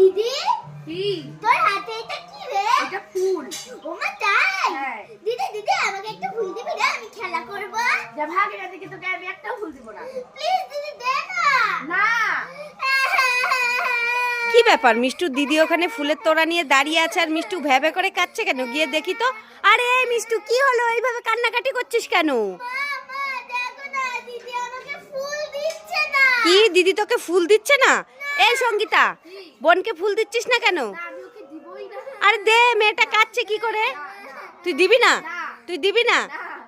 দিদি? কি? তোর হাতে এটা কি রে? এটা ফুল। ওমা তাই? হ্যাঁ। দিদি দিদি আমাকে একটা ফুল দিবি রে আমি খেলা করব। যা ভাগ এখান থেকে তোকে আমি একটাও ফুল দিব না। প্লিজ দিদি দে না। না। কি ব্যাপার মিষ্টু? দিদি ওখানে ফুলের তোড়া নিয়ে দাঁড়িয়ে আছে আর মিষ্টু ভ্যাবে করে কাচ্ছে কেন? গিয়ে দেখি তো। আরে মিষ্টু কি হলো? এইভাবে কান্নাকাটি করছিস কেন? মামা দেখো না দিদি আমাকে ফুল দিচ্ছে না। কি? দিদি তোকে ফুল দিচ্ছে না? এই সঙ্গীতা বোনকে ফুল দিচ্ছিস না কেন? না, আমি ওকে দিবই না। আরে দে মেয়েটা কাচ্ছে কি করে? তুই দিবি না। তুই দিবি না?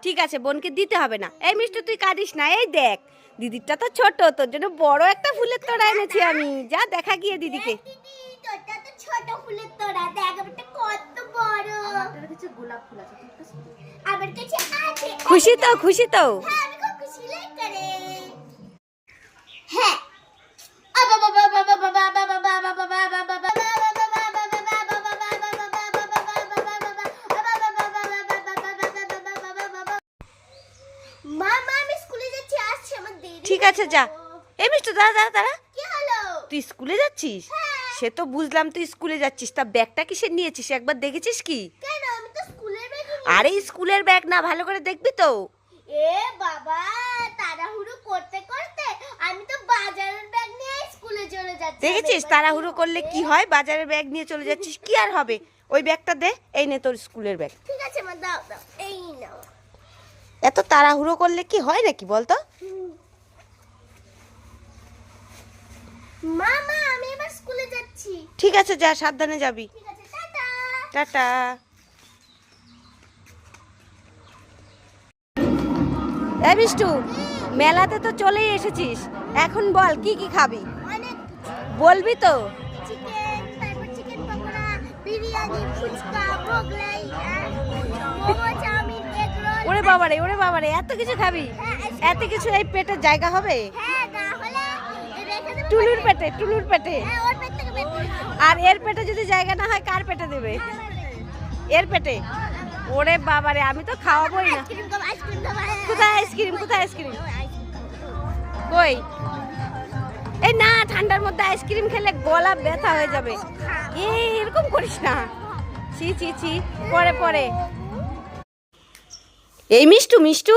ঠিক আছে বোনকে দিতে হবে না। এই মিষ্টি তুই কাঁদিস না। এই দেখ দিদিরটা তো ছোট তোর জন্য বড় একটা ফুলের তোড়া এনেছি আমি। যা দেখা গিয়ে দিদিকে। দিদি তোরটা তো ছোট ফুলের তোড়া। দেখ কত বড়। আমার কাছে গোলাপ ফুল আছে তোর কাছে কি? আমার কাছে আছে। খুশি তো খুশি তো। ঠিক আছে যা। এই মিষ্টি দাঁড়া দাঁড়া দাঁড়া। কি হলো? তুই স্কুলে যাচ্ছিস? হ্যাঁ। সে তো বুঝলাম তুই স্কুলে যাচ্ছিস। তা ব্যাগটা কিসের নিয়েছিস? একবার দেখেছিস কি? কেন? আমি তো স্কুলের ব্যাগ আরে স্কুলের ব্যাগ না ভালো করে দেখবি তো। এ বাবা তাড়াহুড়ো করতে করতে আমি তো বাজারের ব্যাগ নিয়ে স্কুলে চলে যাচ্ছি। দেখেছিস? তাড়াহুড়ো করলে কি হয়? বাজারের ব্যাগ নিয়ে চলে যাচ্ছিস কি আর হবে? ওই ব্যাগটা দে এই নে তোর স্কুলের ব্যাগ। ঠিক আছে মা দাও দাও এই নাও। এত তাড়াহুড়ো করলে কি হয় নাকি বলতো? মামা আমি এবার স্কুলে যাচ্ছি। ঠিক আছে যা সাবধানে যাবি। ঠিক আছে টাটা। টাটা। এ বিষ্টু মেলাতে তো চলেই এসেছিস। এখন বল কি কি খাবি? বলবি তো। চিকেন তারপর chicken pakora biryani phuchka Mughlai momo chowmein egg roll. ওরে বাবারে ওরে বাবারে এত কিছু খাবি? এত কিছু এই পেটের জায়গা হবে? হ্যাঁ টুলুর পেটে টুলুর পেটে। হ্যাঁ। আর এর পেটে যদি জায়গা না হয় কার পেটে দেবে? এর পেটে? ওরে বাবারে আমি তো খাওয়াবোই না। কোথায় আইসক্রিম কোথায় আইসক্রিম? কই? এই না ঠান্ডার মধ্যে আইসক্রিম খেলে গলা ব্যথা হয়ে যাবে। এরকম করিস না। ছি ছি ছি। পরে পরে। এই মিষ্টু মিষ্টু?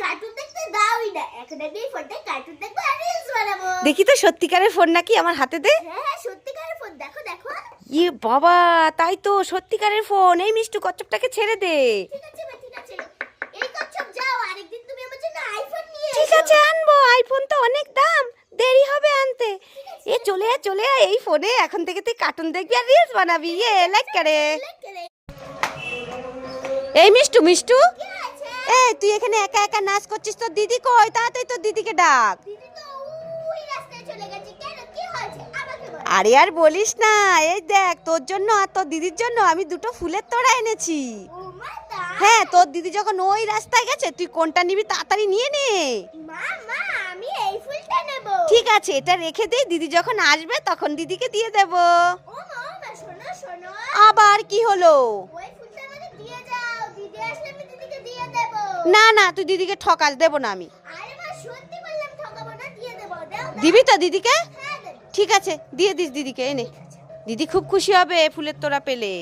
কার্টুন দেখতে দাওই না। এখন আমি ফোনটা কার্টুন দেখব আর রিলস বানাবো। দেখি তো সত্যিকারের ফোন নাকি আমার হাতে দে। হ্যাঁ হ্যাঁ সত্যিকারের ফোন দেখো দেখো। ইয়ে বাবা তাই তো সত্যিকারের ফোন এই মিষ্টু কচ্ছপটাকে ছেড়ে দে। ঠিক আছে ঠিক আছে। এই কচ্ছপ যাও আরেকদিন তুমি আমার জন্য আইফোন নিয়ে ঠিক আছে আনব। আইফোন তো অনেক দাম। দেরি হবে আনতে। এ চলে আয় চলে আয়। এই ফোনে এখন থেকে তুই কার্টুন দেখবি আর রিলস বানাবি। ইয়ে লাইক করে। এই মিষ্টু মিষ্টু। এই তুই এখানে একা একা নাচ করছিস? তোর দিদি কই? তাড়াতাড়ি তোর দিদিকে ডাক। আরে আর বলিস না এই দেখ তোর জন্য আর তোর দিদির জন্য আমি দুটো ফুলের তোড়া এনেছি। হ্যাঁ তোর দিদি যখন ওই রাস্তায় গেছে তুই কোনটা নিবি তাড়াতাড়ি নিয়ে নে। ঠিক আছে এটা রেখে দে দিদি যখন আসবে তখন দিদিকে দিয়ে দেব। আবার কি হলো ওই ফুলটা আমাকে দিয়ে যাও দিদি আসলে আমি দিদিকে দিয়ে দেব না না তুই দিদিকে ঠকাস দেব না আমি। দেব তো দিদিকে? হ্যাঁ ঠিক আছে দিয়ে দিস দিদিকে এনে। দিদি খুব খুশি হবে ফুলের তোড়া পেলে।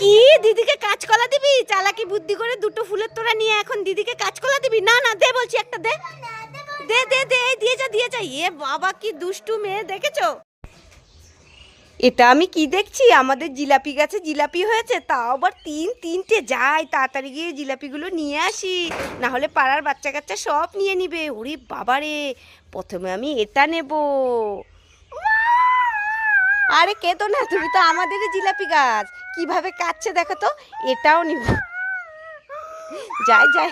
কি দিদিকে কাঁচকলা দিবি? চালাকি বুদ্ধি করে দুটো ফুলের তোড়া নিয়ে এখন দিদিকে কাঁচকলা দিবি? না না দে বলছি একটা দে। দে দে দে দিয়ে যা দিয়ে যা। এ বাবা কি দুষ্টু মেয়ে দেখেছ? এটা আমি কি দেখছি? আমাদের জিলাপি গাছে জিলাপি হয়েছে, তাও আবার তিন, তিনটে। যাই, তাড়াতাড়ি গিয়ে জিলাপিগুলো নিয়ে আসি। না হলে পাড়ার বাচ্চা কাচ্চা সব নিয়ে নিবে। ওরে বাবারে, প্রথমে আমি এটা নেব। আরে কে তো না, তুমি তো আমাদেরই জিলাপি গাছ। কীভাবে কাটছে দেখো তো, এটাও নিব। যাই যাই।